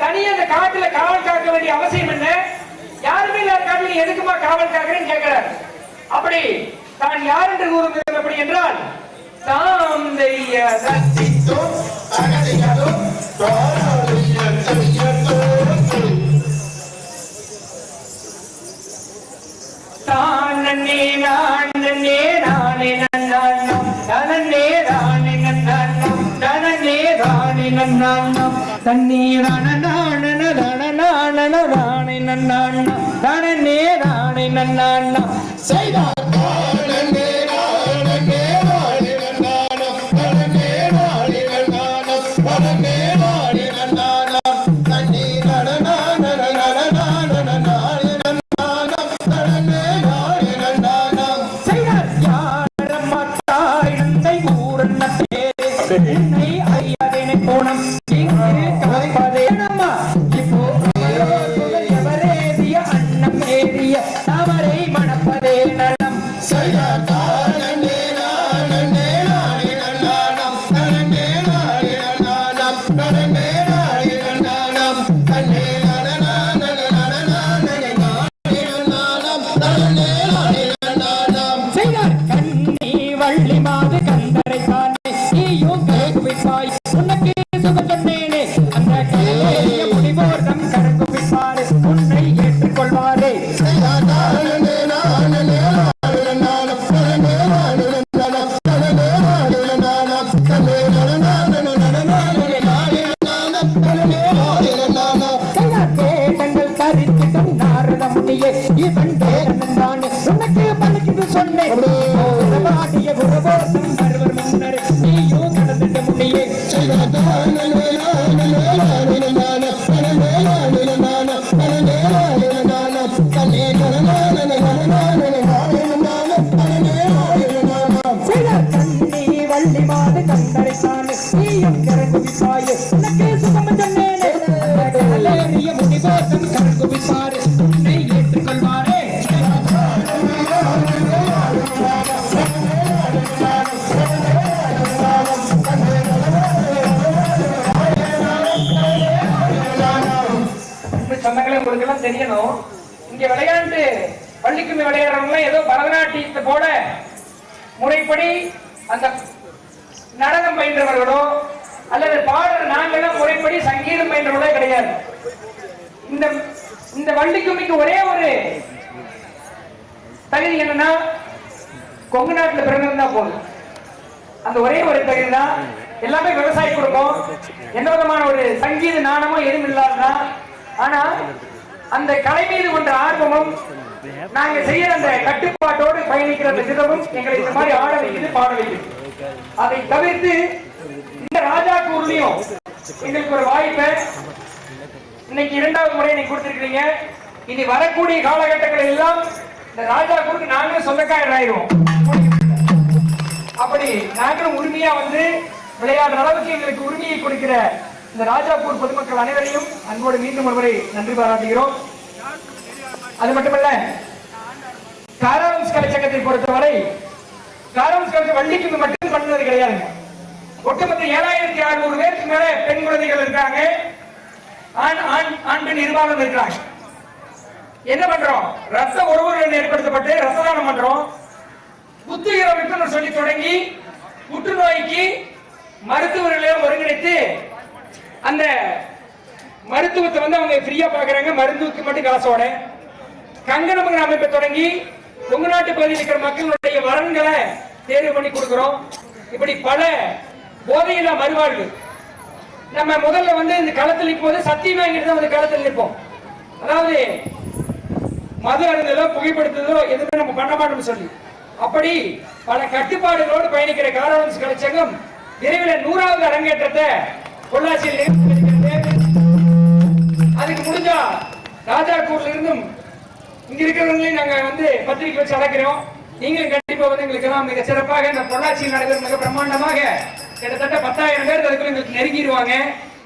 தனியா அந்த காட்டுல காவல் காக்க வேண்டிய அவசியம் என்ன? யாருமே இல்லாத காட்டுல எதுக்குமா காவல் காக்கிறேன்னு கேட்கிறார் அப்படி தான் யார் என்று கூறுகிறது அப்படி என்றால் தாம் தெய்ய சத்தித்தோம் அகதியதும் தானே நன்னே நானே நன்னே தனனே ராணி நன்னானம் தனனே ராணி தண்ணீரான நானன ரணநானன ராணி நன்னானம் தனனே ராணி நன்னானம் செய்தார். பலிக்குது எல்லாம் தெரியணும். இங்க விளையாண்டு பள்ளிக்குமி விளையாடுறவங்க ஏதோ பரதநாட்டியத்தை போல முறைப்படி அந்த நடனம் பயின்றவர்களோ அல்லது பாடல் நாங்கெல்லாம் முறைப்படி சங்கீதம் பயின்றவர்களோ கிடையாது. இந்த இந்த வள்ளிக்குமிக்கு ஒரே ஒரு தகுதி என்னன்னா கொங்கு நாட்டுல பிறந்திருந்தா போதும். அந்த ஒரே ஒரு தகுதி தான் எல்லாமே விவசாய குடும்பம். எந்த விதமான ஒரு சங்கீத நாணமும் எதுவும் இல்லாததான் ஆனா அந்த கலை மீது கொண்ட ஆர்வமும் நாங்க செய்யற அந்த கட்டுப்பாட்டோடு பயணிக்கிற அந்த சிதமும் எங்களை இந்த மாதிரி ஆட வைக்குது பாட வைக்குது. அதை தவிர்த்து இந்த ராஜா கூர்லயும் எங்களுக்கு ஒரு வாய்ப்பை. இன்னைக்கு இரண்டாவது முறை நீங்க கொடுத்திருக்கீங்க இனி வரக்கூடிய காலகட்டங்கள் எல்லாம் இந்த ராஜா கூருக்கு நாங்களும் சொந்தக்காரர் ஆயிடுவோம். அப்படி நாங்களும் உரிமையா வந்து விளையாடுற அளவுக்கு எங்களுக்கு உரிமையை கொடுக்கிற இந்த ராஜாப்பூர் பொதுமக்கள் அனைவரையும் அன்போடு மீண்டும் ஒருமுறை நன்றி பாராட்டுகிறோம். அது மட்டுமல்ல காராவன்ஸ் கலைச்சங்கத்தை பொறுத்தவரை காராவன்ஸ் கலைச்ச வள்ளிக்கு மட்டும் பண்ணது கிடையாது. ஒட்டுமொத்த ஏழாயிரத்தி அறுநூறு பேருக்கு மேல பெண் குழந்தைகள் இருக்காங்க. ஆண் ஆண் ஆண் பெண் இருபாலும் இருக்கிறாங்க. என்ன பண்றோம்? ரச உறவுகள் ஏற்படுத்தப்பட்டு ரசதானம் பண்றோம். புத்துயிர விற்பனை சொல்லி தொடங்கி புற்றுநோய்க்கு மருத்துவர்களையும் ஒருங்கிணைத்து அந்த மருத்துவத்தை வந்து அவங்க ஃப்ரீயா பாக்குறாங்க மருந்துக்கு மட்டும் காசோட கங்கணம்ங்கிற அமைப்பை தொடங்கி கொங்கு நாட்டு பகுதியில் இருக்கிற மக்களுடைய வரன்களை தேர்வு பண்ணி கொடுக்கிறோம். இப்படி பல போதையில்லா மறுவாழ்வு. நம்ம முதல்ல வந்து இந்த களத்தில் நிற்போது சத்தியம் வாங்கிட்டு தான் வந்து களத்தில் நிற்போம். அதாவது மது அருந்ததோ புகைப்படுத்ததோ எதுவுமே நம்ம பண்ண மாட்டோம்னு சொல்லி. அப்படி பல கட்டுப்பாடுகளோடு பயணிக்கிற காரணம் கலைச்சங்கம் விரைவில் நூறாவது அரங்கேற்றத்தை பொள்ளாச்சியில் நிகழ்த்தியிருக்கிறது. அதுக்கு முடிஞ்சா ராஜாக்கூர்ல இருந்தும் இங்க இருக்கிறவங்களையும் நாங்க வந்து பத்திரிக்கை வச்சு அழைக்கிறோம். நீங்களும் கண்டிப்பா வந்து எங்களுக்கு எல்லாம் மிக சிறப்பாக இந்த பொள்ளாச்சியில் நடைபெறும் மிக பிரம்மாண்டமாக கிட்டத்தட்ட பத்தாயிரம் பேர் அதுக்குள்ள எங்களுக்கு நெருங்கிடுவாங்க.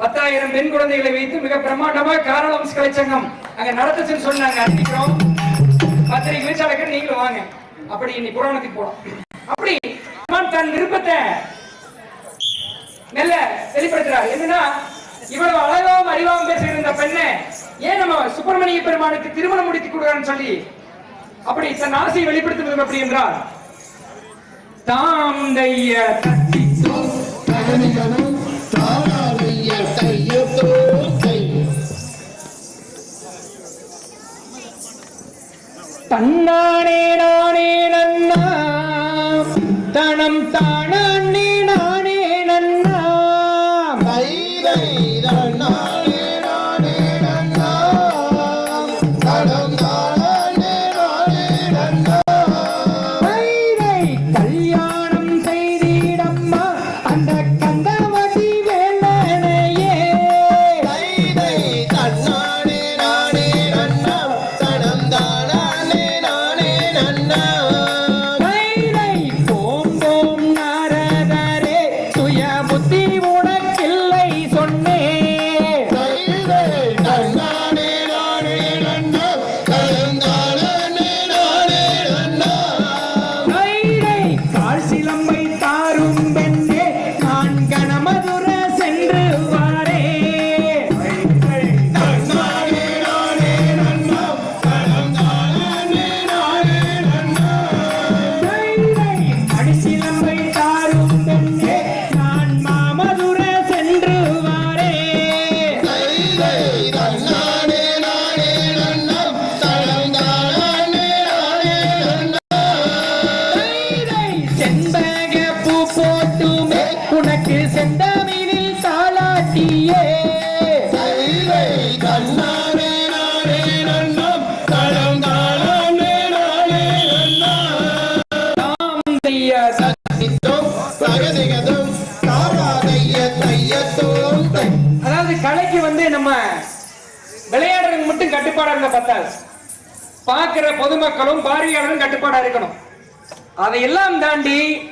பத்தாயிரம் பெண் குழந்தைகளை வைத்து மிக பிரம்மாண்டமாக காரணம் கலைச்சங்கம் அங்க நடத்துச்சுன்னு சொல்லி நாங்க அறிவிக்கிறோம். பத்திரிக்கை வச்சு அழைக்கிற நீங்களும் வாங்க. அப்படி இன்னைக்கு புராணத்துக்கு போலாம். அப்படி தன் விருப்பத்தை மெல்ல வெளிப்படுத்துறார் என்னன்னா இவ்வளவு அழகாவும் அறிவாவும் பேசுகிற இந்த பெண்ணை ஏன் நம்ம சுப்பிரமணிய பெருமானுக்கு திருமணம் முடித்து கொடுறான்னு சொல்லி அப்படி தன் ஆசையை வெளிப்படுத்துவது அப்படி என்றால் தாம் தைய தன்னானே நானே நன்னா தனம் தானே நானே நன்னா. தைரை நானே தை அதாவது கலைக்கு வந்து நம்ம விளையாடுறதுக்கு மட்டும் கட்டுப்பாடா இருந்தா பத்தாது. பார்க்கிற பொதுமக்களும் பார்வையாளரும் கட்டுப்பாடா இருக்கணும். அதையெல்லாம் தாண்டி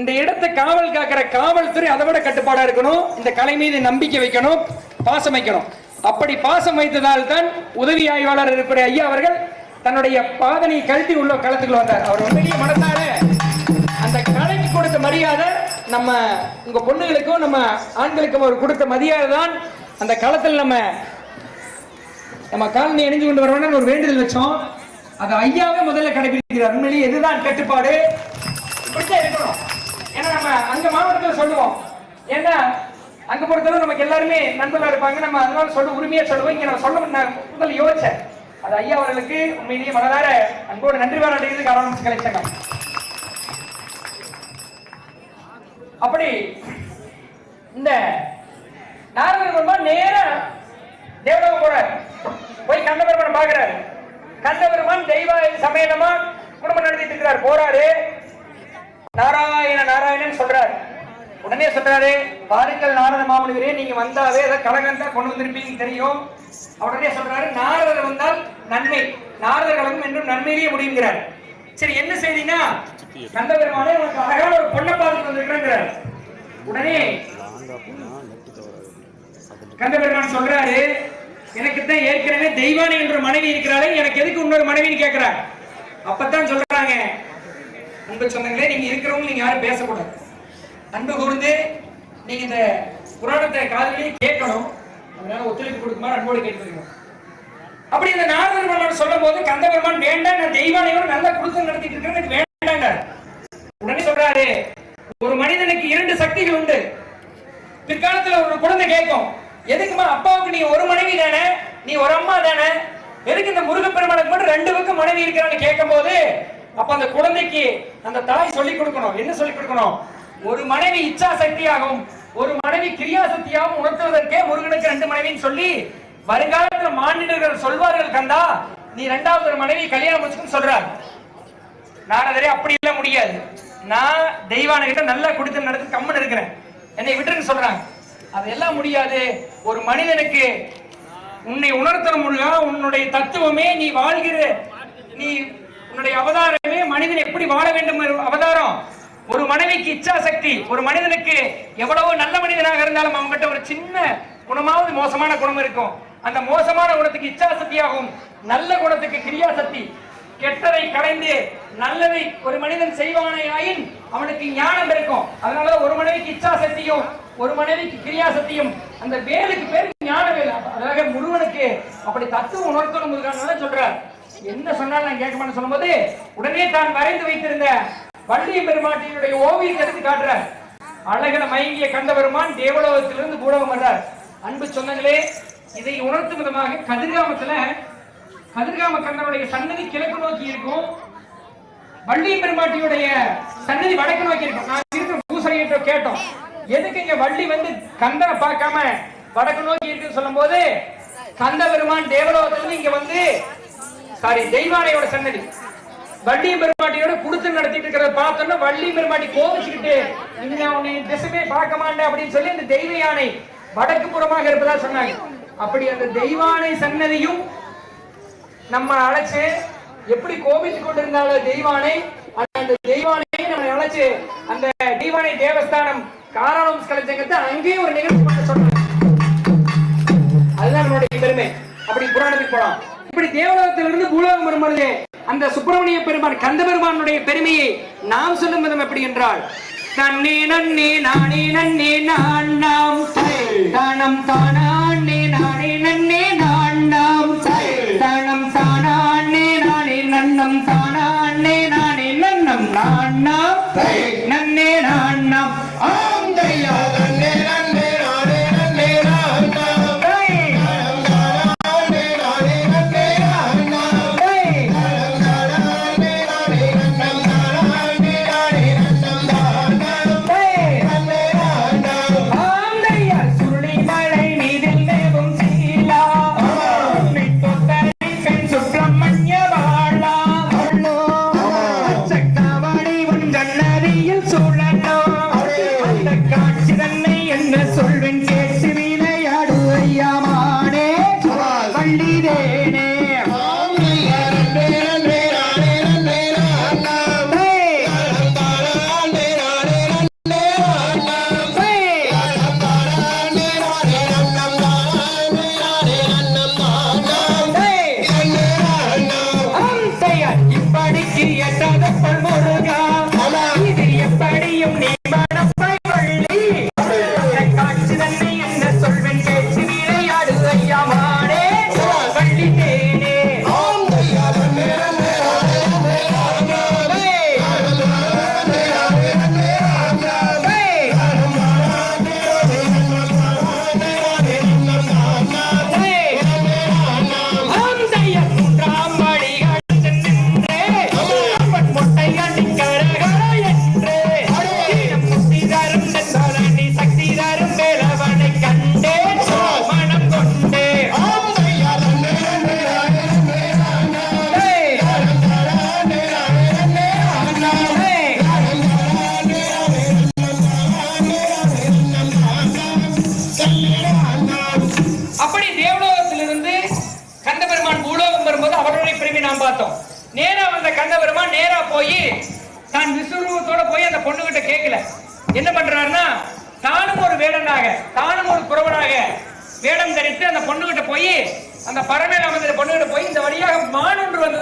இந்த இடத்தை காவல் காக்கிற காவல்துறை அதை விட கட்டுப்பாடா இருக்கணும். இந்த கலை மீது நம்பிக்கை வைக்கணும் பாசம் வைக்கணும். அப்படி பாசம் வைத்ததால் தான் உதவி ஆய்வாளர் இருக்கிற ஐயா அவர்கள் தன்னுடைய பாதனை கழட்டி உள்ள களத்துக்குள்ள வந்தார். அவர் உண்மையிலேயே மனத்தால அந்த கலைக்கு கொடுத்த மரியாதை நம்ம உங்க பொண்ணுகளுக்கும் நம்ம ஆண்களுக்கும் அவர் கொடுத்த மரியாதை தான் அந்த களத்தில் நம்ம நம்ம காலனி அணிஞ்சு கொண்டு வரணும்னு ஒரு வேண்டுதல் வச்சோம். அது ஐயாவே முதல்ல கடைபிடிக்கிறார். உண்மையிலேயே இதுதான் கட்டுப்பாடு. இப்படித்தான் இருக்கணும். ஏன்னா நம்ம அந்த மாவட்டத்தில் சொல்லுவோம். ஏன்னா அங்க பொறுத்தவரை நமக்கு எல்லாருமே நண்பர்களா இருப்பாங்க. நம்ம அதனால சொல்ல உரிமையா சொல்லுவோம். இங்க நம்ம சொல்ல நான் முதல்ல யோசிச்சேன். அது ஐயா அவர்களுக்கு உண்மையிலேயே மனதார அன்போடு நன்றி பாராட்டுகிறது காரணம் கலைச்சங்கம் அப்படி இந்த நாரதர் பெருமான் நேரா தேவலோகம் போறார். போய் கந்த பெருமான் பாக்குறாரு கந்த பெருமான் தெய்வ சமேதமா குடும்பம் நடத்திட்டு இருக்கிறார். போறாரு. நாராயண நாராயணன் சொல்றாரு. உடனே சொல்றாரு பாருங்கள் நாரத மாமனிதரே நீங்க வந்தாவே ஏதாவது கலகம் தான் கொண்டு வந்திருப்பீங்கன்னு தெரியும். உடனே சொல்றாரு நாரதர் வந்தால் நன்மை நாரதர் கலகம் என்றும் நன்மையிலேயே முடியுங்கிறார் சரி என்ன செய்தினா கந்த பெருமானே உனக்கு அழகான ஒரு பொண்ணை பார்த்துட்டு வந்திருக்கிறேங்கிறார். உடனே கந்த பெருமான் சொல்றாரு எனக்கு தான் ஏற்கனவே தெய்வானி என்ற மனைவி இருக்கிறாரு எனக்கு எதுக்கு இன்னொரு மனைவின்னு கேட்கிறார் அப்பதான் சொல்றாங்க அன்பு சொந்தங்களே நீங்க இருக்கிறவங்க நீங்க யாரும் பேசக்கூடாது. அன்பு கூர்ந்து நீங்க இந்த புராணத்தை காதலியே கேட்கணும். அதனால ஒத்துழைப்பு கொடுக்குமாறு அன்போடு கேட்டுக்கணும் அப்படி இந்த நாரதர் பெருமான் சொல்லும் போது கந்தபெருமான் வேண்டாம் நான் தெய்வானையோட நல்லா குடுத்தம் நடத்திட்டு இருக்கிறது வேண்டாங்க உடனே சொல்றாரு ஒரு மனிதனுக்கு இரண்டு சக்திகள் உண்டு. பிற்காலத்துல ஒரு குழந்தை கேட்கும் எதுக்குமா அப்பாவுக்கு நீ ஒரு மனைவி தானே? நீ ஒரு அம்மா தானே? எதுக்கு இந்த முருகப்பெருமானுக்கு மட்டும் ரெண்டு பக்கம் மனைவி இருக்கிறான்னு கேட்கும் போது அப்ப அந்த குழந்தைக்கு அந்த தாய் சொல்லிக் கொடுக்கணும். என்ன சொல்லிக் கொடுக்கணும்? ஒரு மனைவி இச்சா சக்தியாகவும் ஒரு மனைவி கிரியா சக்தியாகவும் உணர்த்துவதற்கே முருகனுக்கு ரெண்டு மனைவின்னு சொல்லி வருங்காலத்துல மாநிலர்கள் சொல்வார்கள் கந்தா. நீ ரெண்டாவது ஒரு மனைவி கல்யாணம் முடிச்சுன்னு சொல்றார். அதே அப்படி இல்ல முடியாது. நான் தெய்வான கிட்ட நல்லா குடித்து நடந்து கம்மன் இருக்கிறேன். என்னை விட்டுருன்னு சொல்றாங்க. அதெல்லாம் முடியாது. ஒரு மனிதனுக்கு உன்னை உணர்த்தணும் முருகா. உன்னுடைய தத்துவமே நீ வாழ்கிற நீ உன்னுடைய அவதாரமே மனிதன் எப்படி வாழ வேண்டும் அவதாரம்? ஒரு மனைவிக்கு இச்சா சக்தி ஒரு மனிதனுக்கு எவ்வளவு நல்ல மனிதனாக இருந்தாலும் அவங்ககிட்ட ஒரு சின்ன குணமாவது மோசமான குணம் இருக்கும். அந்த மோசமான குணத்துக்கு இச்சா சக்தியாகும் நல்ல குணத்துக்கு கிரியா சக்தி கெட்டதை கலைந்து நல்லதை ஒரு மனிதன் செய்வானே ஆயின் அவனுக்கு ஞானம் இருக்கும். அதனால ஒரு மனைவிக்கு இச்சா சக்தியும் ஒரு மனைவிக்கு கிரியா சக்தியும் அந்த வேலுக்கு பேர் ஞான வேல் அதாவது முருகனுக்கு அப்படி தத்துவம் உணர்த்தணும் முருகனால சொல்றார். என்ன சொன்னாலும் நான் கேட்க சொல்லும் சொல்லும்போது உடனே தான் வரைந்து வைத்திருந்த வள்ளிய பெருமாட்டியினுடைய ஓவியத்தை எடுத்து காட்டுறார் அழகன மயங்கிய கண்ட பெருமான் தேவலோகத்திலிருந்து பூலகம் வர்றார். அன்பு சொந்தங்களே இதை உணர்த்தும் விதமாக கதிர்காமத்துல கதிர்காம கண்ணனுடைய சன்னதி கிழக்கு நோக்கி இருக்கும். வள்ளி பெருமாட்டியுடைய சன்னதி வடக்கு நோக்கி இருக்கும். நான் இருக்கிற கேட்டோம். எதுக்கு இங்க வள்ளி வந்து கந்தனை பார்க்காம வடக்கு நோக்கி இருக்குன்னு சொல்லும் போது கந்த பெருமான் தேவலோகத்திலிருந்து இங்க வந்து சாரி தெய்வானையோட சன்னதி வள்ளி பெருமாட்டியோட குடுத்து நடத்திட்டு இருக்கிறத பார்த்தோம்னா வள்ளி பெருமாட்டி கோவிச்சுக்கிட்டு இங்க உன்னை திசைமே பார்க்க மாட்டேன் அப்படின்னு சொல்லி அந்த தெய்வ யானை வடக்கு புறமாக இருப்பதா சொன்னாங்க. அப்படி அந்த தெய்வானை சன்னதியும் நம்ம அழைச்சு எப்படி கோபிச்சு கொண்டிருந்தாலும் தெய்வானை அந்த தெய்வானை நம்ம அழைச்சு அந்த தெய்வானை தேவஸ்தானம் காராளம் கலைச்சங்கத்தை அங்கேயும் ஒரு நிகழ்ச்சி பண்ண சொன்னாங்க. அதுதான் நம்மளுடைய பெருமை. அப்படி புராணத்துக்கு போலாம். இப்படி தேவலோகத்திலிருந்து பூலோகம் வரும்பொழுது அந்த சுப்பிரமணிய பெருமான் கந்த பெருமானுடைய பெருமையை நாம் சொல்லும் விதம் எப்படி என்றால் நன்னே நன்னே நானே நன்னே நான் நாம் தானம் தானே நானே நன்னே நான் நாம் தானம் தானே நானே நன்னம் தானே நானே நன்னம் நான் நாம் நன்னே நான் நாம். ஆம் எட்டாத பல்முருகா.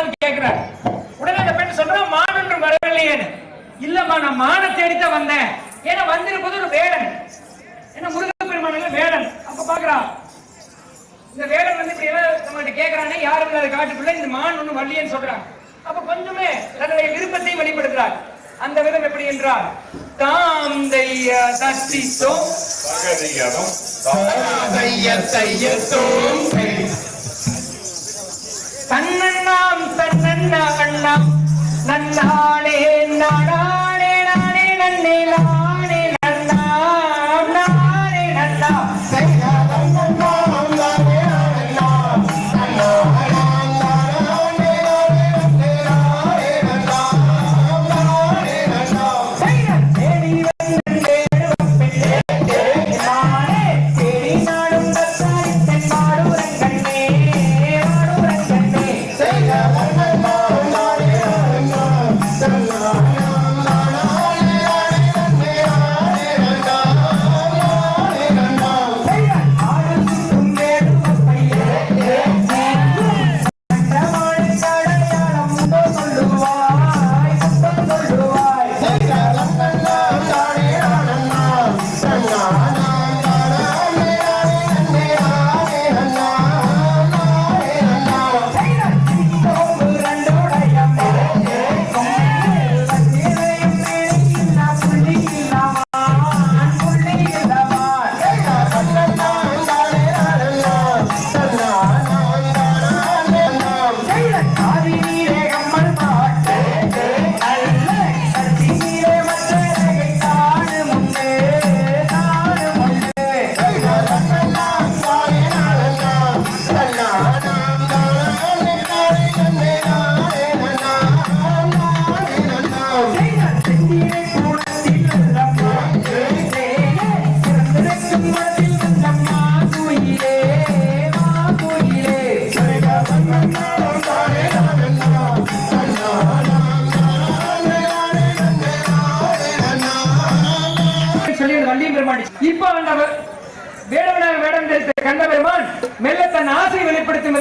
வந்துதான் கேட்கிறார் உடனே அந்த பெண் சொல்றா மான் ஒன்று வரவில்லையேன்னு. இல்லம்மா நான் மான தேடித்தான் வந்தேன். ஏன்னா வந்திருப்பது ஒரு வேடன். என்ன முருகப்பெருமான் வேடன். அப்ப பாக்குறான் இந்த வேடன் வந்து இப்படி எல்லாம் நம்மகிட்ட கேட்கறானே யாரும் இல்லாத காட்டுக்குள்ள இந்த மான் ஒண்ணு வள்ளியன்னு சொல்றாங்க. அப்ப கொஞ்சமே தன்னுடைய விருப்பத்தை வெளிப்படுத்துறார். அந்த விதம் எப்படி என்றால் தாம் தைய தத்தித்தோம். தன்னண்ணாம் தன்னண்ணா அண்ணாம் நன்னாளே நாடாளே நானே நன்னேலா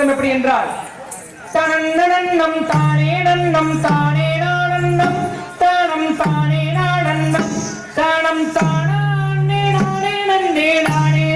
வேண்டும் எப்படி என்றால் தனந்தனம் தானே நன்னம் தானே நானன்னம் தனம் தானே நானன்னம் தனம் தானே நானே நன்னே நானே